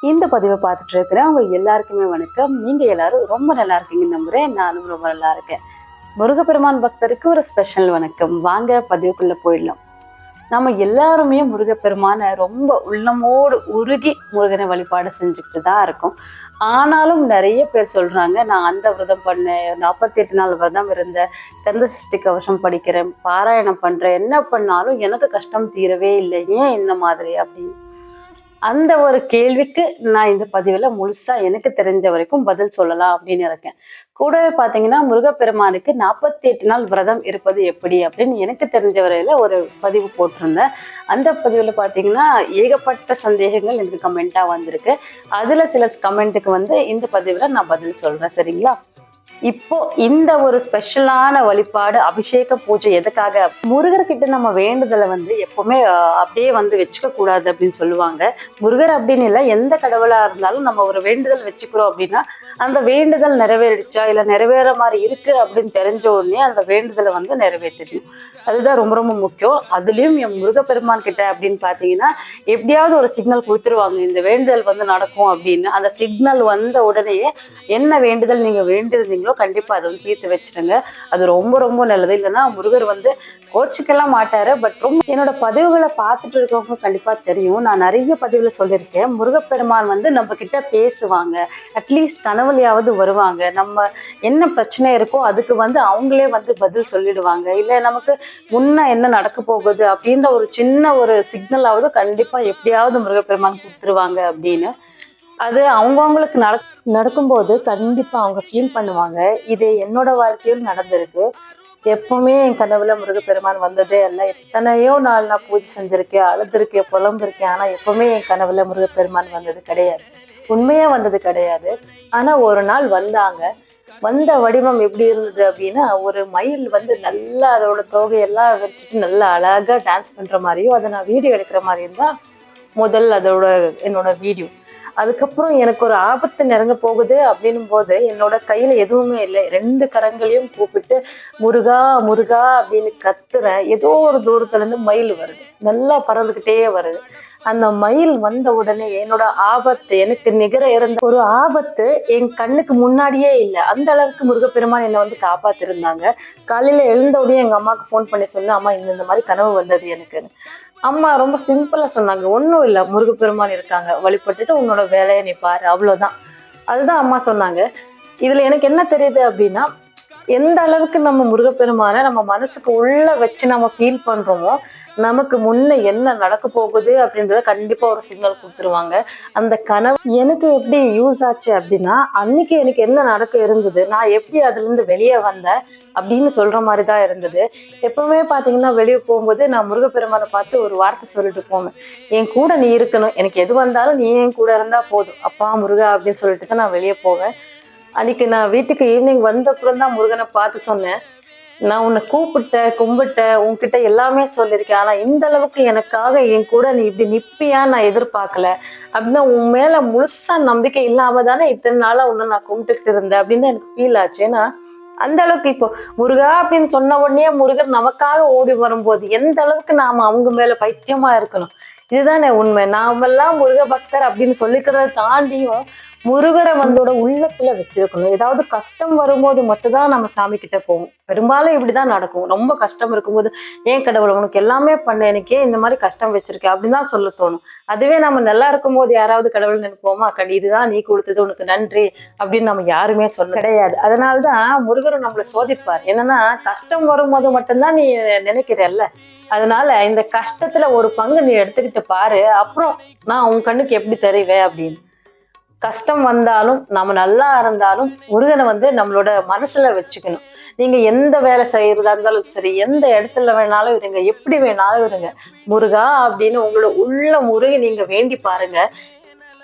இந்த பதிவை பார்த்துட்டு இருக்கிற அவங்க எல்லாருக்குமே வணக்கம். நீங்க எல்லாரும் ரொம்ப நல்லா இருக்கீங்கன்னு நம்புறேன். நானும் ரொம்ப நல்லா இருக்கேன். முருகப்பெருமான் பக்தருக்கு ஒரு ஸ்பெஷல் வணக்கம். வாங்க பதிவுக்குள்ள போயிடலாம். நம்ம எல்லாருமே முருகப்பெருமானை ரொம்ப உள்ளமோடு உருகி முருகனை வழிபாடு செஞ்சுக்கிட்டு தான் இருக்கும். ஆனாலும் நிறைய பேர் சொல்றாங்க நான் அந்த விரதம் பண்ணேன். நாற்பத்தி எட்டு நாள் விரதம் இருந்தேன். கந்த சஷ்டி கவசம் படிக்கிறேன். பாராயணம் பண்றேன். என்ன பண்ணாலும் எனக்கு கஷ்டம் தீரவே இல்லை. ஏன் இந்த மாதிரி? அப்படின்னு. அந்த ஒரு கேள்விக்கு நான் இந்த பதிவில் முழுசா எனக்கு தெரிஞ்ச வரைக்கும் பதில் சொல்லலாம் அப்படின்னு இருக்கேன். கூடவே பார்த்தீங்கன்னா முருகப்பெருமானுக்கு நாற்பத்தி எட்டு நாள் விரதம் இருப்பது எப்படி அப்படின்னு எனக்கு தெரிஞ்ச வரையில் ஒரு பதிவு போட்டிருந்தேன். அந்த பதிவில் பார்த்தீங்கன்னா ஏகப்பட்ட சந்தேகங்கள் எனக்கு கமெண்ட்டாக வந்திருக்கு. அதில் சில கமெண்ட்டுக்கு வந்து இந்த பதிவில் நான் பதில் சொல்கிறேன் சரிங்களா? இப்போ இந்த ஒரு ஸ்பெஷலான வழிபாடு அபிஷேக பூஜை எதுக்காக? முருகர்கிட்ட நம்ம வேண்டுதலை வந்து எப்பவுமே அப்படியே வந்து வச்சுக்க கூடாது அப்படின்னு சொல்லுவாங்க. முருகர் அப்படின்னு இல்லை எந்த கடவுளா இருந்தாலும் நம்ம ஒரு வேண்டுதல் வச்சுக்கிறோம் அப்படின்னா அந்த வேண்டுதல் நிறைவேறிடுச்சா இல்லை நிறைவேற மாதிரி இருக்கு அப்படின்னு தெரிஞ்ச உடனே அந்த வேண்டுதலை வந்து நிறைவேற்றணும் அதுதான் ரொம்ப ரொம்ப முக்கியம். அதுலயும் என் முருகப்பெருமான் கிட்ட அப்படின்னு பார்த்தீங்கன்னா எப்படியாவது ஒரு சிக்னல் கொடுத்துருவாங்க. இந்த வேண்டுதல் வந்து நடக்கும் அப்படின்னு. அந்த சிக்னல் வந்த உடனேயே என்ன வேண்டுதல் நீங்க இருந்தீங்களோ கண்டிப்பா அதை வந்து தீர்த்து வச்சிடுங்க அது ரொம்ப ரொம்ப நல்லது. இல்லைன்னா முருகர் வந்து கோச்சுக்கெல்லாம் மாட்டாரு. பட் ரொம்ப என்னோட பதிவுகளை பார்த்துட்டு இருக்கவங்க கண்டிப்பாக தெரியும். நான் நிறைய பதிவில் சொல்லியிருக்கேன். முருகப்பெருமான் வந்து நம்ம கிட்ட பேசுவாங்க. அட்லீஸ்ட் கனவுலையாவது வருவாங்க. நம்ம என்ன பிரச்சனை இருக்கோ அதுக்கு வந்து அவங்களே வந்து பதில் சொல்லிடுவாங்க. இல்லை நமக்கு முன்ன என்ன நடக்க போகுது அப்படின்ற ஒரு சின்ன ஒரு சிக்னலாவது கண்டிப்பாக எப்படியாவது முருகப்பெருமான் கொடுத்துருவாங்க அப்படின்னு. அது அவங்கவுங்களுக்கு நட நடக்கும்போது கண்டிப்பாக அவங்க ஃபீல் பண்ணுவாங்க. இது என்னோட வாழ்க்கையில் நடந்திருக்கு. எப்பவுமே என் கனவுல முருகப்பெருமான் வந்ததே இல்லை எத்தனையோ நாள் நான் பூஜை செஞ்சிருக்கேன் அழுதுருக்கேன் புலம்பிருக்கேன். ஆனால் எப்பவுமே என் கனவுல முருகப்பெருமான் வந்தது கிடையாது. உண்மையா வந்தது கிடையாது. ஆனா ஒரு நாள் வந்தாங்க. வந்த வடிவம் எப்படி இருந்தது அப்படின்னா ஒரு மயில் வந்து நல்லா அதோட தொகையெல்லாம் வச்சுட்டு நல்லா அழகா டான்ஸ் பண்ற மாதிரியும் அதை நான் வீடியோ எடுக்கிற மாதிரியும் தான் முதல் அதோட என்னோட வீடியோ அதுக்கப்புறம் எனக்கு ஒரு ஆபத்து நெருங்க போகுது அப்படின்னும் போது என்னோட கையில எதுவுமே இல்லை. ரெண்டு கரங்களையும் கூப்பிட்டு முருகா முருகா அப்படின்னு கத்துறேன் ஏதோ ஒரு தூரத்துல இருந்து மயில் வருது. நல்லா பறந்துக்கிட்டே வருது. அந்த மயில் வந்த உடனே என்னோட ஆபத்து எனக்கு நிகர இருந்த ஒரு ஆபத்து என் கண்ணுக்கு முன்னாடியே இல்லை. அந்த அளவுக்கு முருகப்பெருமான் என்னை வந்து காப்பாத்திருந்தாங்க. காலையில எழுந்த உடனே எங்க அம்மாவுக்கு ஃபோன் பண்ணி சொன்னேன் அம்மா இந்த இந்த மாதிரி கனவு வந்தது எனக்கு அம்மா ரொம்ப சிம்பிளாக சொன்னாங்க. ஒன்றும் இல்லை முருகப்பெருமான் இருக்காங்க. வழிபட்டுட்டு உன்னோட வேலையை நீ பாரு. அவ்வளவுதான். அதுதான் அம்மா சொன்னாங்க. இதுல எனக்கு என்ன தெரியுது அப்படின்னா எந்த அளவுக்கு நம்ம முருகப்பெருமானை நம்ம மனசுக்கு உள்ள வச்சு நம்ம ஃபீல் பண்றோமோ நமக்கு முன்ன என்ன நடக்க போகுது அப்படின்றத கண்டிப்பா ஒரு சிக்னல் கொடுத்துருவாங்க. அந்த கனவு எனக்கு எப்படி யூஸ் ஆச்சு அப்படின்னா அன்னைக்கு எனக்கு என்ன நடக்க இருந்தது நான் எப்படி அதுல இருந்து வெளியே வந்தேன் அப்படின்னு சொல்ற மாதிரி தான் இருந்தது. எப்பவுமே பாத்தீங்கன்னா வெளியே போகும்போது நான் முருகப்பெருமானை பார்த்து ஒரு வார்த்தை சொல்லிட்டு போவேன். என் கூட நீ இருக்கணும். எனக்கு எது வந்தாலும் நீ என் கூட இருந்தா போதும். அப்பா முருகா அப்படின்னு சொல்லிட்டு தான் நான் வெளியே போவேன். அன்னைக்கு நான் வீட்டுக்கு ஈவினிங் வந்த அப்புறம் தான் முருகனை பார்த்து சொன்னேன். நான் உன்னை கூப்பிட்ட கும்பிட்டேன் உன்கிட்ட எல்லாமே சொல்லியிருக்கேன். ஆனால் இந்த அளவுக்கு எனக்காக என் கூட நீ இப்படி நிப்பியா நான் எதிர்பார்க்கல. அப்படின்னா உன் மேலே முழுசாக நம்பிக்கை இல்லாம தானே இத்தனை நாளாக உன்னை நான் கும்பிட்டுக்கிட்டு இருந்தேன் அப்படின்னு தான் எனக்கு ஃபீல் ஆச்சு. ஏன்னா அந்த அளவுக்கு இப்போ முருகா அப்படின்னு சொன்ன உடனே முருகர் நமக்காக ஓடி வரும்போது எந்த அளவுக்கு நாம அவங்க மேல பைத்தியமா இருக்கணும். இதுதானே உண்மை. நாமெல்லாம் முருக பக்தர் அப்படின்னு சொல்லிக்கிறத தாண்டியும் முருகரை வந்தோட உள்ளத்துல வச்சிருக்கணும். ஏதாவது கஷ்டம் வரும்போது மட்டும்தான் நம்ம சாமி கிட்ட போவோம். பெரும்பாலும் இப்படிதான் நடக்கும். ரொம்ப கஷ்டம் இருக்கும்போது ஏன் கடவுள் உனக்கு எல்லாமே பண்ண எனக்கே இந்த மாதிரி கஷ்டம் வச்சிருக்கேன் அப்படின்னு தான் சொல்ல தோணும். அதுவே நம்ம நல்லா இருக்கும்போது யாராவது கடவுள் நினைப்போமா? கண்டி இதுதான் நீ கொடுத்தது உனக்கு நன்றி அப்படின்னு நம்ம யாருமே சொல்ல கிடையாது. அதனாலதான் முருகர் நம்மளை சோதிப்பார். என்னன்னா கஷ்டம் வரும்போது மட்டும்தான் நீ நினைக்கிறல்ல. அதனால இந்த கஷ்டத்துல ஒரு பங்கு நீ எடுத்துக்கிட்டு பாரு. அப்புறம் நான் உன் கண்ணுக்கு எப்படி தெரிவேன் அப்படின்னு. கஷ்டம் வந்தாலும் நம்ம நல்லா இருந்தாலும் முருகனை வந்து நம்மளோட மனசுல வச்சுக்கணும். நீங்க எந்த வேலை செய்யறதா இருந்தாலும் சரி எந்த இடத்துல வேணாலும் இருங்க எப்படி வேணாலும் இருங்க. முருகா அப்படின்னு உங்களோட உள்ள முருகி நீங்க வேண்டி பாருங்க.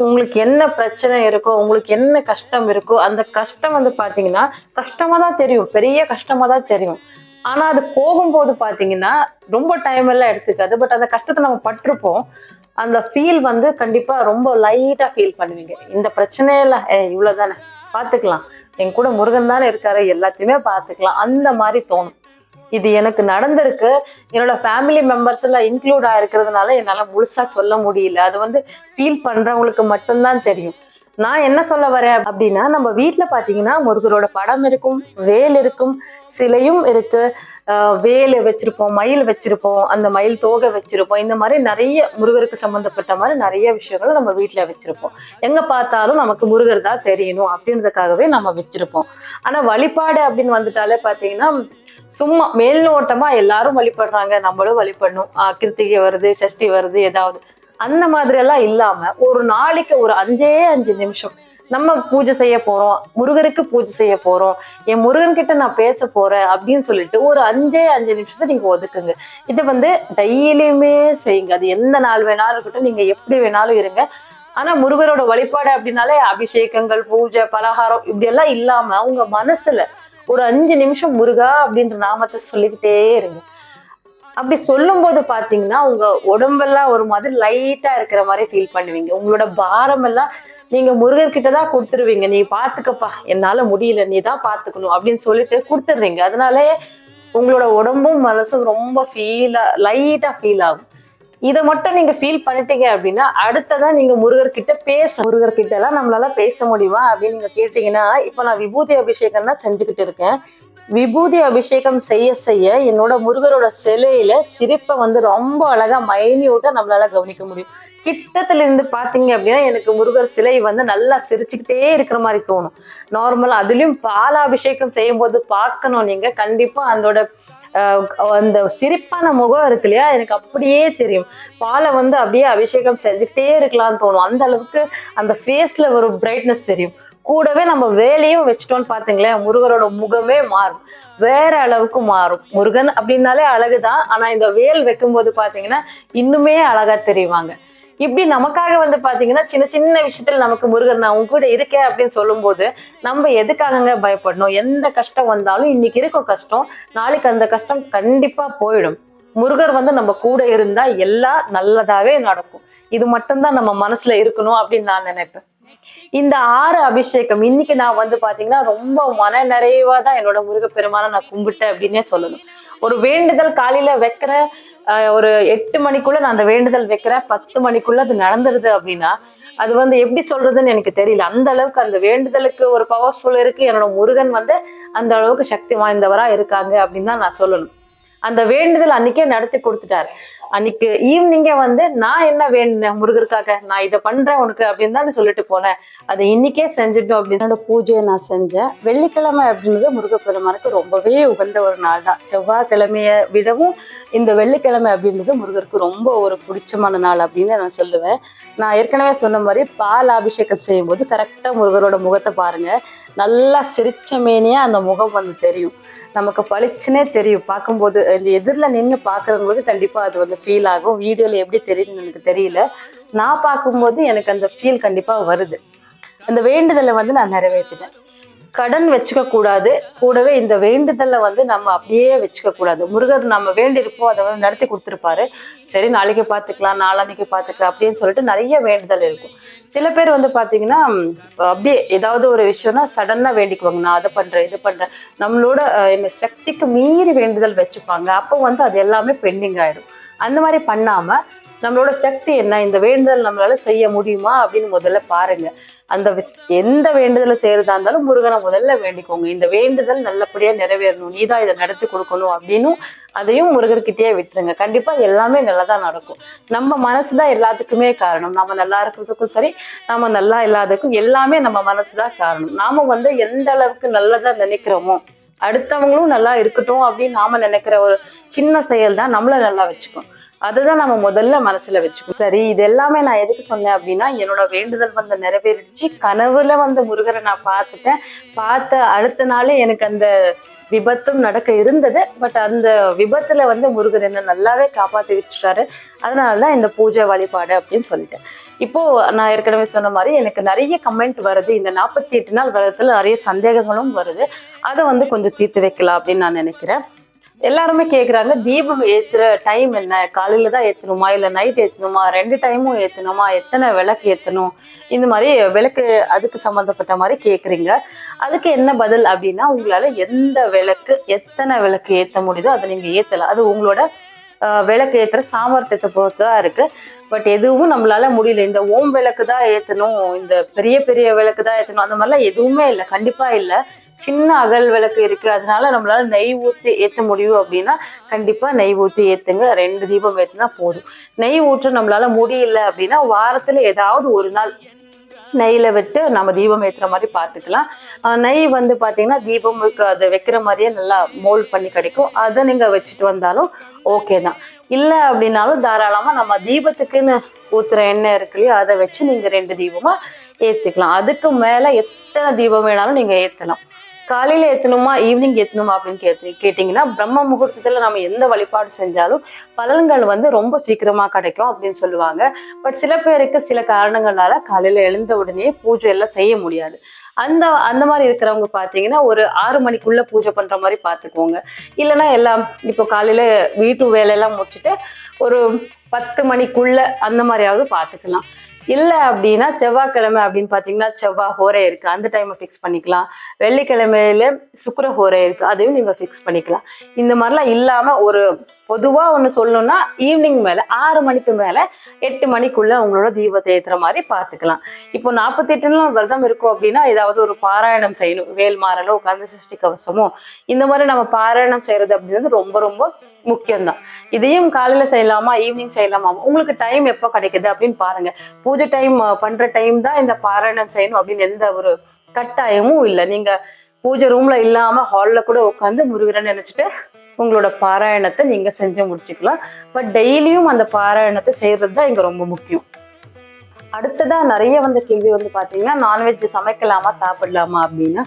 உங்களுக்கு என்ன பிரச்சனை இருக்கோ உங்களுக்கு என்ன கஷ்டம் இருக்கோ அந்த கஷ்டம் வந்து பாத்தீங்கன்னா கஷ்டமா தான் தெரியும். பெரிய கஷ்டமா தான் தெரியும். ஆனா அது போகும்போது பாத்தீங்கன்னா ரொம்ப டைம் எல்லாம் எடுத்துக்காது. பட் அந்த கஷ்டத்தை நம்ம பட்டிருப்போம். அந்த ஃபீல் வந்து கண்டிப்பா ரொம்ப லைட்டா ஃபீல் பண்ணுவீங்க. இந்த பிரச்சனையே இல்லை. ஏ இவ்வளவுதானே? பாத்துக்கலாம். என் கூட முருகன் தானே இருக்காரு. எல்லாத்தையுமே பார்த்துக்கலாம் அந்த மாதிரி தோணும். இது எனக்கு நடந்திருக்கு. என்னோட ஃபேமிலி மெம்பர்ஸ் எல்லாம் இன்க்ளூட் ஆயிருக்கிறதுனால என்னால முழுசா சொல்ல முடியல. அது வந்து ஃபீல் பண்றவங்களுக்கு மட்டும்தான் தெரியும். நான் என்ன சொல்ல வரேன் அப்படின்னா நம்ம வீட்டில் பார்த்தீங்கன்னா முருகரோட படம் இருக்கும் வேல் இருக்கும் சிலையும் இருக்கு. ஆஹ் வேல் வச்சிருப்போம் மயில் வச்சிருப்போம் அந்த மயில் தோகை வச்சிருப்போம். இந்த மாதிரி நிறைய முருகருக்கு சம்மந்தப்பட்ட மாதிரி நிறைய விஷயங்களை நம்ம வீட்டில் வச்சிருப்போம். எங்க பார்த்தாலும் நமக்கு முருகர் தான் தெரியணும் அப்படின்றதுக்காகவே நம்ம வச்சிருப்போம். ஆனா வழிபாடு அப்படின்னு வந்துட்டாலே பார்த்தீங்கன்னா சும்மா மேல்நோட்டமா எல்லாரும் வழிபடுறாங்க. நம்மளும் வழிபடணும். கிருத்திகை வருது சஷ்டி வருது ஏதாவது அந்த மாதிரி எல்லாம் இல்லாம ஒரு நாளைக்கு ஒரு அஞ்சே அஞ்சு நிமிஷம் நம்ம பூஜை செய்ய போறோம் முருகருக்கு பூஜை செய்ய போறோம் என் முருகன் கிட்ட நான் பேச போறேன் அப்படின்னு சொல்லிட்டு ஒரு அஞ்சே அஞ்சு நிமிஷத்தை நீங்க ஒதுக்குங்க. இது வந்து டெய்லியுமே செய்யுங்க. அது எந்த நாள் வேணாலும் இருக்கட்டும் நீங்க எப்படி வேணாலும் இருங்க. ஆனா முருகரோட வழிபாடு அப்படின்னாலே அபிஷேகங்கள் பூஜை பலகாரம் இப்படி எல்லாம் இல்லாம உங்க மனசுல ஒரு அஞ்சு நிமிஷம் முருகா அப்படின்ற நாமத்தை சொல்லிக்கிட்டே இருங்க. அப்படி சொல்லும்போது பாத்தீங்கன்னா உங்க உடம்பெல்லாம் ஒரு மாதிரி லைட்டா இருக்கிற மாதிரி ஃபீல் பண்ணுவீங்க. உங்களோட பாரம் எல்லாம் நீங்க முருகர்கிட்ட தான் கொடுத்துருவீங்க. நீ பாத்துக்கப்பா என்னால முடியல நீ தான் பாத்துக்கணும் அப்படின்னு சொல்லிட்டு கொடுத்துடுறீங்க. அதனாலே உங்களோட உடம்பும் மனசும் ரொம்ப ஃபீலா லைட்டா ஃபீல் ஆகும். இதை மட்டும் நீங்க ஃபீல் பண்ணிட்டீங்க அப்படின்னா அடுத்ததான் நீங்க முருகர்கிட்ட பேச முருகர்கிட்ட எல்லாம் நம்மளால பேச முடியுமா அப்படின்னு நீங்க கேட்டீங்கன்னா இப்போ நான் விபூதி அபிஷேகம் தான் செஞ்சுக்கிட்டு இருக்கேன். விபூதி அபிஷேகம் செய்ய செய்ய என்னோட முருகரோட சிலையில சிரிப்பை வந்து ரொம்ப அழகா மைனியூட்டா நம்மளால கவனிக்க முடியும். கிட்டத்துல இருந்து பாத்தீங்க அப்படின்னா எனக்கு முருகர் சிலை வந்து நல்லா சிரிச்சுக்கிட்டே இருக்கிற மாதிரி தோணும். நார்மலா அதுலயும் பாலாபிஷேகம் செய்யும் போது பார்க்கணும் நீங்க. கண்டிப்பா அதோட அந்த சிரிப்பான முகம் இருக்கு இல்லையா? எனக்கு அப்படியே தெரியும். பாலை வந்து அப்படியே அபிஷேகம் செஞ்சுக்கிட்டே இருக்கலாம்னு தோணும். அந்த அளவுக்கு அந்த ஃபேஸ்ல ஒரு பிரைட்னஸ் தெரியும். கூடவே நம்ம வேலையும் வச்சுட்டோம்னு பார்த்தீங்களேன் முருகரோட முகமே மாறும். வேற அளவுக்கு மாறும். முருகன் அப்படின்னாலே அழகுதான். ஆனா இந்த வேல் வைக்கும்போது பாத்தீங்கன்னா இன்னுமே அழகா தெரிவாங்க. இப்படி நமக்காக வந்து பாத்தீங்கன்னா சின்ன சின்ன விஷயத்துல நமக்கு முருகன் நான் உங்க கூட இருக்கேன் அப்படின்னு சொல்லும்போது நம்ம எதுக்காகங்க பயப்படணும்? எந்த கஷ்டம் வந்தாலும் இன்னைக்கு இருக்கும் கஷ்டம் நாளைக்கு அந்த கஷ்டம் கண்டிப்பா போயிடும். முருகர் வந்து நம்ம கூட இருந்தா எல்லாம் நல்லதாவே நடக்கும். இது மட்டும்தான் நம்ம மனசுல இருக்கணும் அப்படின்னு நான் நினைப்பேன். இந்த ஆறு அபிஷேகம் இன்னைக்கு நான் வந்து பாத்தீங்கன்னா ரொம்ப மன நிறைவா தான் என்னோட முருகப்பெருமான நான் கும்பிட்டேன் அப்படின்னே சொல்லணும். ஒரு வேண்டுதல் காலையில வைக்கிற ஆஹ், ஒரு எட்டு மணிக்குள்ள நான் அந்த வேண்டுதல் வைக்கிறேன் பத்து மணிக்குள்ள அது நடந்துருது அப்படின்னா அது வந்து எப்படி சொல்றதுன்னு எனக்கு தெரியல. அந்த அளவுக்கு அந்த வேண்டுதலுக்கு ஒரு பவர்ஃபுல் இருக்கு. என்னோட முருகன் வந்து அந்த அளவுக்கு சக்தி வாய்ந்தவரா இருக்காங்க அப்படின்னு தான் நான் சொல்லணும். அந்த வேண்டுதல் அன்னைக்கே நடத்தி கொடுத்துட்டாரு. அன்னைக்கு ஈவினிங்கே வந்து நான் என்ன வேணும் முருகருக்காக நான் இதை பண்றேன் உனக்கு அப்படின்னு தான் சொல்லிட்டு போனேன். அதை இன்னைக்கே செஞ்சுட்டோம் அப்படின்னு பூஜையை நான் செஞ்சேன். வெள்ளிக்கிழமை அப்படின்றது முருகப்பெருமானுக்கு ரொம்பவே உகந்த ஒரு நாள் தான் செவ்வாய்க்கிழமைய விடவும் இந்த வெள்ளிக்கிழமை அப்படின்றது முருகருக்கு ரொம்ப ஒரு பிடிச்சமான நாள் அப்படின்னு நான் சொல்லுவேன். நான் ஏற்கனவே சொன்ன மாதிரி பால் அபிஷேகம் செய்யும்போது கரெக்டாக முருகரோட முகத்தை பாருங்க. நல்லா சிரிச்ச மேனியா அந்த முகம் வந்து தெரியும். நமக்கு பளிச்சுனே தெரியும். பார்க்கும்போது இந்த எதிரில் நின்று பார்க்குறவங்களுக்கு கண்டிப்பாக அது வந்து ஃபீல் ஆகும். வீடியோவில் எப்படி தெரியுதுன்னு எனக்கு தெரியல. நான் பார்க்கும்போது எனக்கு அந்த ஃபீல் கண்டிப்பாக வருது. அந்த வேண்டுதலை வந்து நான் நிறைவேற்றிட்டேன் கடன் வச்சுக்க கூடாது. கூடவே இந்த வேண்டுதலை வந்து நம்ம அப்படியே வச்சுக்க கூடாது. முருகர் நம்ம வேண்டியிருப்போம் அதை வந்து நடத்தி கொடுத்துருப்பாரு. சரி நாளைக்கு பார்த்துக்கலாம் நாளான்னைக்கு பார்த்துக்கலாம் அப்படின்னு சொல்லிட்டு நிறைய வேண்டுதல் இருக்கும். சில பேர் வந்து பார்த்தீங்கன்னா அப்படியே ஏதாவது ஒரு விஷயம்னா சடனாக வேண்டிக்குவாங்க. நான் அதை பண்ணுறேன் இது பண்ணுறேன் நம்மளோட அஹ், சக்திக்கு மீறி வேண்டுதல் வச்சுப்பாங்க. அப்போ வந்து அது எல்லாமே பெண்டிங் ஆயிடும் அந்த மாதிரி பண்ணாமல் நம்மளோட சக்தி என்ன? இந்த வேண்டுதல் நம்மளால செய்ய முடியுமா அப்படின்னு முதல்ல பாருங்கள் அந்த எந்த வேண்டுதலை செய்யறதா இருந்தாலும் முருகனை முதல்ல வேண்டிக்கோங்க. இந்த வேண்டுதல் நல்லபடியா நிறைவேறணும். நீ தான் இதை நடத்தி கொடுக்கணும் அப்படின்னும் அதையும் முருகர்கிட்டயே விட்டுருங்க. கண்டிப்பா எல்லாமே நல்லதா நடக்கும். நம்ம மனசுதான் எல்லாத்துக்குமே காரணம். நம்ம நல்லா இருக்கிறதுக்கும் சரி நம்ம நல்லா இல்லாததுக்கும் எல்லாமே நம்ம மனசுதான் காரணம். நாம வந்து எந்த அளவுக்கு நல்லதா நினைக்கிறோமோ அடுத்தவங்களும் நல்லா இருக்கட்டும் அப்படின்னு நாம நினைக்கிற ஒரு சின்ன செயல் தான் நம்மள நல்லா வச்சுக்கும். அதுதான் நம்ம முதல்ல மனசுல வச்சுக்கணும். சரி இது எல்லாமே நான் எதுக்கு சொன்னேன் அப்படின்னா என்னோட வேண்டுதல் வந்து நிறைவேறிடுச்சு. கனவுல வந்து முருகரை நான் பார்த்துட்டேன். பார்த்த அடுத்த நாளே எனக்கு அந்த விபத்தும் நடக்க இருந்தது. பட் அந்த விபத்துல வந்து முருகர் என்ன நல்லாவே காப்பாற்றி விட்டுறாரு அதனால தான் இந்த பூஜை வழிபாடு அப்படின்னு சொல்லிட்டேன். இப்போ நான் ஏற்கனவே சொன்ன மாதிரி எனக்கு நிறைய கமெண்ட் வருது. இந்த நாற்பத்தி எட்டு நாள் வரதுல நிறைய சந்தேகங்களும் வருது. அதை வந்து கொஞ்சம் தீர்த்து வைக்கலாம் அப்படின்னு நான் நினைக்கிறேன். எல்லாருமே கேக்குறாங்க தீபம் ஏத்துற டைம் என்ன? காலையில தான் ஏத்தணுமா? இல்ல நைட் ஏத்தணுமா? ரெண்டு டைமும் ஏத்தணுமா? எத்தனை விளக்கு ஏத்தணும்? இந்த மாதிரி விளக்கு அதுக்கு சம்மந்தப்பட்ட மாதிரி கேக்குறீங்க. அதுக்கு என்ன பதில் அப்படின்னா உங்களால எந்த விளக்கு எத்தனை விளக்கு ஏத்த முடியுதோ அதை நீங்க ஏற்றலாம் அது உங்களோட ஆஹ், விளக்கு ஏத்துற சாமர்த்தியத்தை பொறுத்து தான் இருக்கு. பட் எதுவும் நம்மளால முடியல. இந்த ஓம் விளக்கு தான் ஏத்தணும். இந்த பெரிய பெரிய விளக்கு தான் ஏத்தணும். அந்த மாதிரிலாம் எதுவுமே இல்லை. கண்டிப்பா இல்லை. சின்ன அகல் விளக்கு இருக்கு. அதனால நம்மளால நெய் ஊற்றி ஏற்ற முடியும் அப்படின்னா கண்டிப்பா நெய் ஊற்றி ஏற்றுங்க ரெண்டு தீபம் ஏற்றுனா போதும். நெய் ஊற்ற நம்மளால முடியல அப்படின்னா வாரத்துல ஏதாவது ஒரு நாள் நெய்யில் விட்டு நம்ம தீபம் ஏற்றுற மாதிரி பார்த்துக்கலாம் நெய் வந்து பார்த்திங்கன்னா தீபமுக்கு அதை வைக்கிற மாதிரியே நல்லா மோல்ட் பண்ணி கிடைக்கும். அதை நீங்கள் வச்சுட்டு வந்தாலும் ஓகே தான். இல்லை அப்படின்னாலும் தாராளமாக நம்ம தீபத்துக்குன்னு ஊற்றுற எண்ணெய் இருக்கு இல்லையா அதை வச்சு நீங்கள் ரெண்டு தீபமாக ஏற்றுக்கலாம் அதுக்கு மேலே எத்தனை தீபம் வேணாலும் நீங்கள் ஏற்றலாம் காலையில ஏத்தணுமா ஈவினிங் ஏத்தணுமா அப்படின்னு கேட்டு கேட்டிங்கன்னா பிரம்ம முகூர்த்தத்துல நம்ம எந்த வழிபாடு செஞ்சாலும் பலன்கள் வந்து ரொம்ப சீக்கிரமா கிடைக்கும் அப்படின்னு சொல்லுவாங்க. பட் சில பேருக்கு சில காரணங்களால காலையில எழுந்த உடனே பூஜை எல்லாம் செய்ய முடியாது. அந்த அந்த மாதிரி இருக்கிறவங்க பார்த்தீங்கன்னா ஒரு ஆறு மணிக்குள்ள பூஜை பண்ற மாதிரி பார்த்துக்கோங்க இல்லைன்னா எல்லாம் இப்போ காலையில வீட்டு வேலையெல்லாம் முடிச்சுட்டு ஒரு பத்து மணிக்குள்ள அந்த மாதிரியாவது பார்த்துக்கலாம் இல்லை அப்படின்னா செவ்வாய்க்கிழமை அப்படின்னு பார்த்தீங்கன்னா செவ்வாய் ஹோரை இருக்கு. அந்த டைமை ஃபிக்ஸ் பண்ணிக்கலாம். வெள்ளிக்கிழமையில சுக்கர ஹோரை இருக்கு. அதையும் நீங்கள் ஃபிக்ஸ் பண்ணிக்கலாம். இந்த மாதிரிலாம் இல்லாமல் ஒரு பொதுவாக ஒன்று சொல்லணும்னா ஈவினிங் மேலே ஆறு மணிக்கு மேலே எட்டு மணிக்குள்ளே உங்களோட தீபத்தை ஏற்றுற மாதிரி பார்த்துக்கலாம் இப்போ நாற்பத்தெட்டு நாள் விரதம் இருக்கும் அப்படின்னா ஏதாவது ஒரு பாராயணம் செய்யணும். வேல் மாறலோ கந்த சிருஷ்டி கவசமோ இந்த மாதிரி நம்ம பாராயணம் செய்யறது அப்படின்றது ரொம்ப ரொம்ப முக்கியம்தான். இதையும் காலையில செய்யலாமா ஈவினிங் செய்யலாமா? உங்களுக்கு டைம் எப்போ கிடைக்குது அப்படின்னு பாருங்க. பூஜை டைம் பண்ற டைம் தான் இந்த பாராயணம் செய்யணும் அப்படின்னு எந்த ஒரு கட்டாயமும் இல்லை. நீங்க பூஜை ரூம்ல இல்லாம ஹால்ல கூட உட்காந்து முருகரை நினைச்சிட்டு உங்களோட பாராயணத்தை நீங்க செஞ்சு முடிச்சுக்கலாம். பட் டெய்லியும் அந்த பாராயணத்தை செய்யறது தான் இங்க ரொம்ப முக்கியம். அடுத்ததா நிறைய வந்த கேள்வி வந்து பாத்தீங்கன்னா நான்வெஜ் சமைக்கலாமா சாப்பிடலாமா அப்படின்னா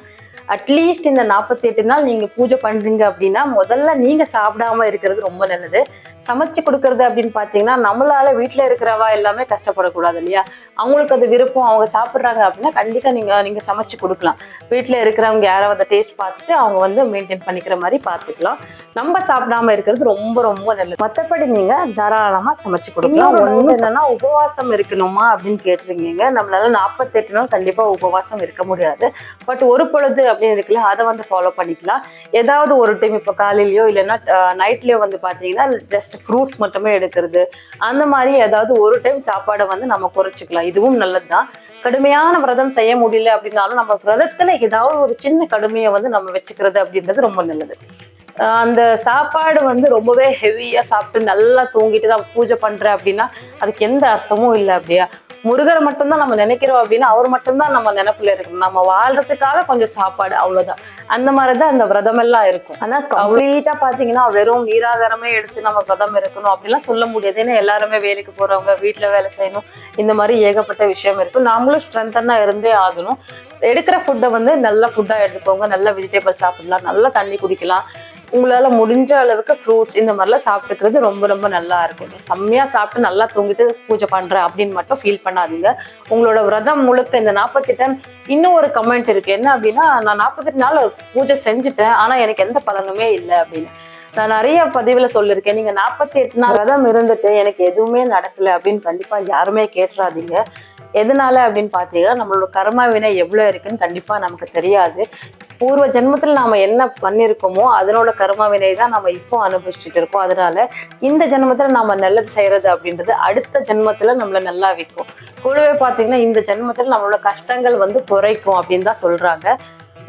அட்லீஸ்ட் இந்த நாற்பத்தி எட்டு நாள் நீங்க பூஜை பண்றீங்க அப்படின்னா முதல்ல நீங்க சாப்பிடாம இருக்கிறது ரொம்ப நல்லது. சமைச்சு கொடுக்கறது அப்படின்னு பாத்தீங்கன்னா நம்மளால வீட்டுல இருக்கிறவா எல்லாமே கஷ்டப்படக்கூடாது இல்லையா? அவங்களுக்கு அது விருப்பம் அவங்க சாப்பிட்றாங்க அப்படின்னா கண்டிப்பா நீங்க நீங்க சமைச்சு கொடுக்கலாம். வீட்டுல இருக்கிறவங்க யாராவது டேஸ்ட் பார்த்துட்டு அவங்க வந்து மெயின்டைன் பண்ணிக்கிற மாதிரி பார்த்துக்கலாம். நம்ம சாப்பிடாம இருக்கிறது ரொம்ப ரொம்ப நல்லது. மற்றபடி நீங்க தாராளமா சமைச்சு கொடுக்கலாம். ஒண்ணு என்னன்னா உபவாசம் இருக்கணுமா அப்படின்னு கேட்டிருக்கீங்க. நம்மளால நாற்பத்தெட்டு நாள் கண்டிப்பா உபவாசம் இருக்க முடியாது. பட் ஒரு பொழுது அப்படின்னு இருக்குல்ல அதை வந்து ஃபாலோ பண்ணிக்கலாம். ஏதாவது ஒரு டைம் இப்போ காலையிலயோ இல்லைன்னா நைட்லயோ வந்து பாத்தீங்கன்னா ஜஸ்ட் ஃப்ரூட்ஸ் மட்டுமே எடுக்கிறது. அந்த மாதிரி ஏதாவது ஒரு டைம் சாப்பாடை வந்து நம்ம குறைச்சிக்கலாம். இதுவும் நல்லதுதான். கடுமையான விரதம் செய்ய முடியல அப்படின்னாலும் நம்ம விரதத்துல ஏதாவது ஒரு சின்ன கடுமையை வந்து நம்ம வச்சுக்கிறது அப்படின்றது ரொம்ப நல்லது. அந்த சாப்பாடு வந்து ரொம்பவே ஹெவியா சாப்பிட்டு நல்லா தூங்கிட்டு நான் பூஜை பண்றேன் அப்படின்னா அதுக்கு எந்த அர்த்தமும் இல்லை அப்படியா? முருகரை மட்டும்தான் நம்ம நினைக்கிறோம் அப்படின்னா அவர் மட்டும்தான் நம்ம நினைப்புல இருக்கணும். நம்ம வாழ்றதுக்காக கொஞ்சம் சாப்பாடு அவ்வளவுதான். அந்த மாதிரிதான் அந்த விரதம் எல்லாம் இருக்கும். ஆனா கம்ப்ளீட்டா பாத்தீங்கன்னா வெறும் நீராகாரமே எடுத்து நம்ம விரதம் இருக்கணும். அப்படிலாம் சொல்ல முடியாது. ஏன்னா எல்லாருமே வேலைக்கு போறவங்க வீட்டுல வேலை செய்யணும். இந்த மாதிரி ஏகப்பட்ட விஷயம் இருக்கும். நாமளும் ஸ்ட்ரென்த்தனா இருந்தே ஆகணும். எடுக்கிற ஃபுட்டை வந்து நல்ல ஃபுட்டாக எடுத்துக்கோங்க. நல்ல வெஜிடபிள் சாப்பிடலாம். நல்லா தண்ணி குடிக்கலாம். உங்களால் முடிஞ்ச அளவுக்கு ஃப்ரூட்ஸ் இந்த மாதிரிலாம் சாப்பிட்டுக்கிறது ரொம்ப ரொம்ப நல்லா இருக்கும். செம்மையாக சாப்பிட்டு நல்லா தூங்கிட்டு பூஜை பண்ணுறேன் அப்படின்னு மட்டும் ஃபீல் பண்ணாதீங்க. உங்களோட விரதம் முழுக்க இந்த நாற்பத்தெட்டு இன்னும் ஒரு கமெண்ட் இருக்குது என்ன அப்படின்னா நான் நாற்பத்தெட்டு நாள் பூஜை செஞ்சுட்டேன். ஆனால் எனக்கு எந்த பலனுமே இல்லை அப்படின்னு. நான் நிறைய பதிவில் சொல்லியிருக்கேன் நீங்கள் நாற்பத்தி எட்டு நாள் விரதம் இருந்துட்டு எனக்கு எதுவுமே நடக்கலை அப்படின்னு கண்டிப்பாக யாருமே கேட்டுறாதீங்க. எதனால அப்படின்னு பார்த்தீங்கன்னா நம்மளோட கர்ம வினை எவ்வளோ இருக்குன்னு கண்டிப்பா நமக்கு தெரியாது. பூர்வ ஜென்மத்தில் நாம என்ன பண்ணியிருக்கோமோ அதனோட கர்ம வினை தான் நம்ம இப்போ அனுபவிச்சுட்டு இருக்கோம். அதனால இந்த ஜென்மத்துல நாம நல்லது செய்யறது அப்படின்றது அடுத்த ஜென்மத்துல நம்மளை நல்லா வைக்கும். கூடவே பார்த்தீங்கன்னா இந்த ஜென்மத்துல நம்மளோட கஷ்டங்கள் வந்து குறைக்கும் அப்படின்னு தான் சொல்றாங்க.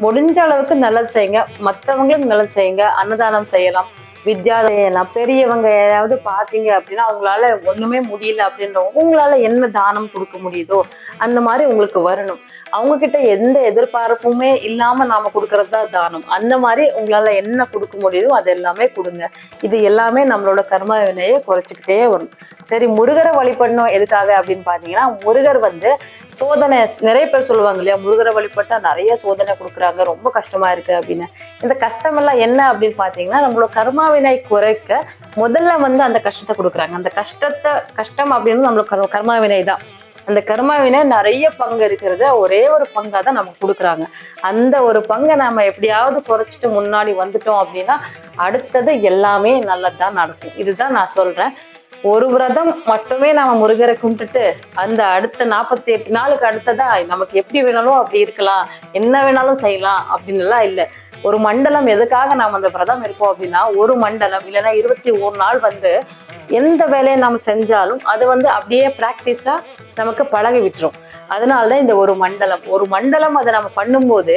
முடிஞ்ச அளவுக்கு நல்லது செய்யுங்க. மற்றவங்களுக்கு நல்லது செய்யுங்க. அன்னதானம் செய்யலாம். வித்யாலயம் பெரியவங்க யாராவது பார்த்தீங்க அப்படின்னா அவங்களால ஒண்ணுமே முடியல அப்படின்றவங்க உங்களால என்ன தானம் கொடுக்க முடியுதோ அந்த மாதிரி உங்களுக்கு வரணும். அவங்க கிட்ட எந்த எதிர்பார்ப்புமே இல்லாம நாம கொடுக்கறது தான் தானம். அந்த மாதிரி உங்களால என்ன கொடுக்க முடியுதோ அது எல்லாமே கொடுங்க. இது எல்லாமே நம்மளோட கர்ம வினையை குறைச்சிக்கிட்டே வரும். சரி முருகரை வழிபடணும் எதுக்காக அப்படின்னு பாத்தீங்கன்னா முருகர் வந்து சோதனை நிறைய பேர் சொல்லுவாங்க இல்லையா முருகரை வழிபட்டா நிறைய சோதனை கொடுக்குறாங்க ரொம்ப கஷ்டமா இருக்கு அப்படின்னு. இந்த கஷ்டமெல்லாம் என்ன அப்படின்னு பாத்தீங்கன்னா நம்மளோட கர்மாவினை குறைக்க முதல்ல வந்து அந்த கஷ்டத்தை கொடுக்குறாங்க. அந்த கஷ்டத்தை கஷ்டம் அப்படின்னு நம்மளோட கர்மாவினை தான் அந்த கர்மாவின நிறைய பங்கு இருக்கிறத ஒரே ஒரு பங்காக தான் நமக்கு கொடுக்குறாங்க. அந்த ஒரு பங்கை நம்ம எப்படியாவது குறைச்சிட்டு முன்னாடி வந்துட்டோம் அப்படின்னா அடுத்தது எல்லாமே நல்லதுதான் நடக்கும். இதுதான் நான் சொல்றேன். ஒரு விரதம் மட்டுமே நாம முருகரை கும்பிட்டுட்டு அந்த அடுத்த நாற்பத்தி எட்டு நாளுக்கு அடுத்ததா நமக்கு எப்படி வேணாலும் அப்படி இருக்கலாம் என்ன வேணாலும் செய்யலாம் அப்படின்னு எல்லாம் இல்லை. ஒரு மண்டலம் எதுக்காக நாம் அந்த விரதம் இருக்கோம் அப்படின்னா ஒரு மண்டலம் இல்லைன்னா இருபத்தி ஒரு நாள் வந்து எந்த வேலையை நாம் செஞ்சாலும் அது வந்து அப்படியே ப்ராக்டிஸாக நமக்கு பழகி விட்டுரும். அதனால தான் இந்த ஒரு மண்டலம். ஒரு மண்டலம் அதை நம்ம பண்ணும்போது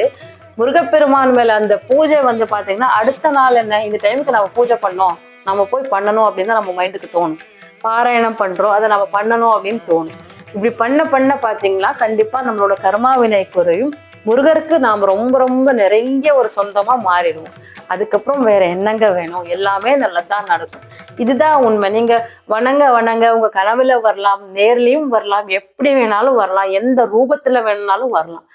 முருகப்பெருமான் மேல அந்த பூஜை வந்து பார்த்தீங்கன்னா அடுத்த நாள் என்ன இந்த டைமுக்கு நம்ம பூஜை பண்ணோம் நம்ம போய் பண்ணணும் அப்படின்னு தான் நம்ம மைண்டுக்கு தோணும். பாராயணம் பண்றோம் அதை நம்ம பண்ணணும் அப்படின்னு தோணும். இப்படி பண்ண பண்ண பார்த்தீங்கன்னா கண்டிப்பா நம்மளோட கர்மாவினை குறையும் முருகருக்கு நாம் ரொம்ப ரொம்ப நிறைய ஒரு சொந்தமா மாறிடுவோம். அதுக்கப்புறம் வேற என்னங்க வேணும்? எல்லாமே நல்லதான் நடக்கும். இதுதான் உண்மை. நீங்க வணங்க வணங்க உங்க கனவுல வரலாம் நேர்லயும் வரலாம் எப்படி வேணாலும் வரலாம் எந்த ரூபத்துல வேணும்னாலும் வரலாம்.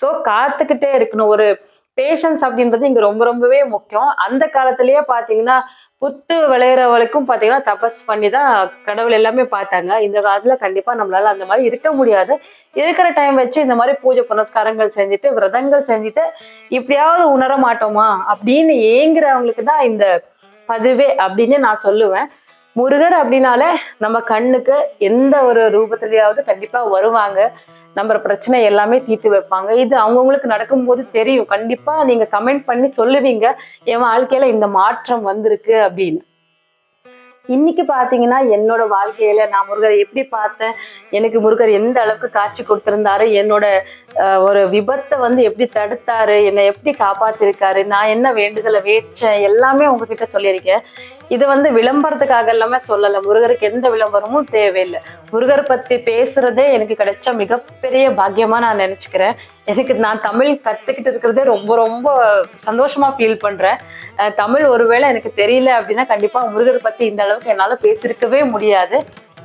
சோ காத்துக்கிட்டே இருக்கணும். ஒரு பேஷன்ஸ் அப்படின்றது இங்க ரொம்ப ரொம்பவே முக்கியம். அந்த காலத்திலேயே பாத்தீங்கன்னா குத்து விளையிறவளுக்கும் பார்த்தீங்கன்னா பாத்தீங்கன்னா தபஸ் பண்ணி தான் கடவுள் எல்லாமே பார்த்தாங்க. இந்த காலத்துல கண்டிப்பா நம்மளால அந்த மாதிரி இருக்க முடியாது. இருக்கிற டைம் வச்சு இந்த மாதிரி பூஜை புனஸ்காரங்கள் செஞ்சுட்டு விரதங்கள் செஞ்சுட்டு இப்படியாவது உணர மாட்டோமா? அப்படின்னு ஏங்குறவங்களுக்கு தான் இந்த பதிவே அப்படின்னு நான் சொல்லுவேன். முருகர் அப்படின்னாலே நம்ம கண்ணுக்கு எந்த ஒரு ரூபத்திலேயாவது கண்டிப்பா வருவாங்க. நம்ம பிரச்சனை எல்லாமே தீர்த்து வைப்பாங்க. இது அவங்கவுங்களுக்கு நடக்கும்போது தெரியும். கண்டிப்பா நீங்க கமெண்ட் பண்ணி சொல்லுவீங்க. என் வாழ்க்கையில இந்த மாற்றம் வந்திருக்கு அப்படின்னு. இன்னைக்கு பாத்தீங்கன்னா என்னோட வாழ்க்கையில நான் முருகரை எப்படி பார்த்தேன்? எனக்கு முருகர் எந்த அளவுக்கு காட்சி கொடுத்திருந்தாரு? என்னோட அஹ், ஒரு விபத்தை வந்து எப்படி தடுத்தாரு? என்னை எப்படி காப்பாத்திருக்காரு? நான் என்ன வேண்டுதலை வேச்சேன் எல்லாமே உங்ககிட்ட சொல்லியிருக்கேன். இது வந்து விளம்பரத்துக்காக எல்லாமே சொல்லலை. முருகருக்கு எந்த விளம்பரமும் தேவையில்லை. முருகர் பத்தி பேசுறதே எனக்கு கிடைச்ச மிகப்பெரிய பாக்கியமா நான் நினைச்சுக்கிறேன். எனக்கு நான் தமிழ் கத்துக்கிட்டு இருக்கிறதே ரொம்ப ரொம்ப சந்தோஷமா ஃபீல் பண்றேன். தமிழ் ஒருவேளை எனக்கு தெரியல அப்படின்னா கண்டிப்பா முருகர் பத்தி இந்த அளவுக்கு என்னால பேசியிருக்கவே முடியாது.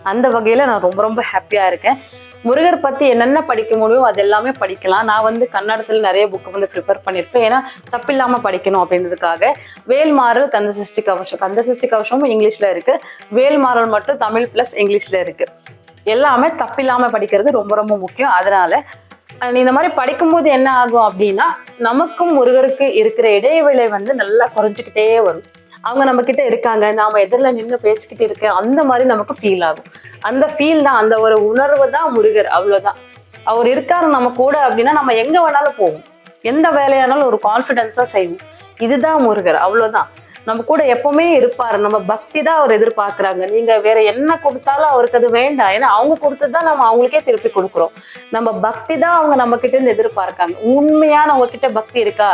அந்த வகையில நான் ரொம்ப ரொம்ப ஹாப்பியா இருக்கேன். முருகர் பத்தி என்னென்ன படிக்க முடியும் அது எல்லாமே படிக்கலாம். நான் வந்து கன்னடத்துல நிறைய புக்கு வந்து ப்ரிப்பேர் பண்ணியிருப்பேன். ஏன்னா தப்பில்லாம படிக்கணும் அப்படின்றதுக்காக வேல்மாறல் கந்தசஷ்டி கவசம். கந்தசஷ்டி கவசமும் இங்கிலீஷ்ல இருக்கு. வேல்மாறல் மட்டும் தமிழ் பிளஸ் இங்கிலீஷ்ல இருக்கு. எல்லாமே தப்பில்லாம படிக்கிறது ரொம்ப ரொம்ப முக்கியம். அதனால இந்த மாதிரி படிக்கும்போது என்ன ஆகும் அப்படின்னா நமக்கும் முருகருக்கு இருக்கிற இடைவெளி வந்து நல்லா குறைஞ்சிக்கிட்டே வரும். அவங்க நம்ம கிட்ட இருக்காங்க நாம எதிரில் நின்று பேசிக்கிட்டு இருக்கேன் அந்த மாதிரி நமக்கு ஃபீல் ஆகும். அந்த ஃபீல் தான் அந்த ஒரு உணர்வு தான் முருகர் அவ்வளவுதான். அவர் இருக்காரு நம்ம கூட அப்படின்னா நம்ம எங்க வேணாலும் போவோம். எந்த வேலையானாலும் ஒரு கான்ஃபிடென்ஸா செய்வோம். இதுதான் முருகர் அவ்வளவுதான். நம்ம கூட எப்பவுமே இருப்பாரு நம்ம பக்தி தான் அவர் எதிர்பார்க்குறாங்க. நீங்க வேற என்ன கொடுத்தாலும் அவருக்கு அது வேண்டாம். ஏன்னா அவங்க கொடுத்தது தான் நம்ம அவங்களுக்கே திருப்பி கொடுக்குறோம். நம்ம பக்தி தான் அவங்க நம்ம கிட்ட இருந்து எதிர்பார்க்காங்க. உண்மையான அவங்க கிட்ட பக்தி இருக்கா?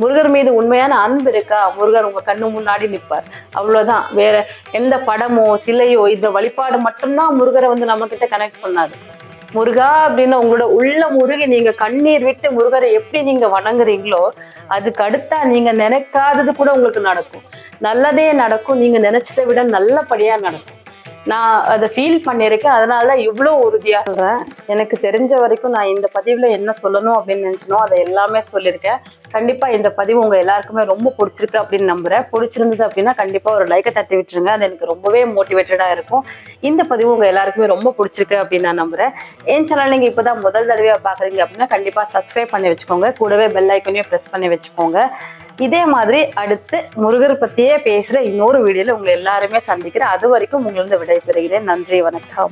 முருகர் மீது உண்மையான அன்பு இருக்கா? முருகர் உங்க கண்ணு முன்னாடி நிற்பார் அவ்வளவுதான். வேற எந்த படமோ சிலையோ இந்த வழிபாடு மட்டும்தான் முருகரை வந்து நம்ம கிட்ட கனெக்ட் பண்ணாது முருகா அப்படின்னு உங்களோட உள்ள முருகி நீங்க கண்ணீர் விட்டு முருகரை எப்படி நீங்க வணங்குறீங்களோ அதுக்கு அடுத்தா நீங்க நினைக்காதது கூட உங்களுக்கு நடக்கும். நல்லதே நடக்கும். நீங்க நினைச்சதை விட நல்லபடியா நடக்கும். நான் அதை ஃபீல் பண்ணியிருக்கேன். அதனால தான் இவ்வளோ உறுதியாக சொல்கிறேன் எனக்கு தெரிஞ்ச வரைக்கும் நான் இந்த பதிவில் என்ன சொல்லணும் அப்படின்னு நினச்சினோ அதை எல்லாமே சொல்லியிருக்கேன். கண்டிப்பாக இந்த பதிவு உங்கள் எல்லாருக்குமே ரொம்ப பிடிச்சிருக்கு அப்படின்னு நம்புறேன். பிடிச்சிருந்தது அப்படின்னா கண்டிப்பாக ஒரு லைக்கை தட்டி விட்டுருங்க. அது எனக்கு ரொம்பவே மோட்டிவேட்டடாக இருக்கும். இந்த பதிவு உங்கள் எல்லாருக்குமே ரொம்ப பிடிச்சிருக்கு அப்படின்னு நான் நம்புறேன். என் சேனல் இப்போ தான் முதல் தடவையாக பார்க்குறீங்க அப்படின்னா கண்டிப்பாக சப்ஸ்கிரைப் பண்ணி வச்சுக்கோங்க. கூடவே பெல் ஐக்கனையும் ப்ரெஸ் பண்ணி வச்சுக்கோங்க. இதே மாதிரி அடுத்து முருகர் பத்தியே பேசுற இன்னொரு வீடியோல உங்களை எல்லாருமே சந்திக்கிறேன். அது வரைக்கும் உங்களிருந்து விடைபெறுகிறேன். நன்றி வணக்கம்.